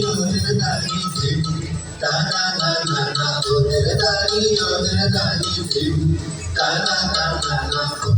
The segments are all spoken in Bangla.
Thank you.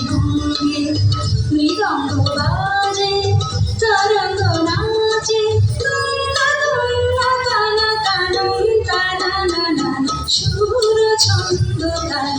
গুঙ্গে মৃদঙ্গ বাজে তরঙ্গ নাচে সুর ছন্দ তালে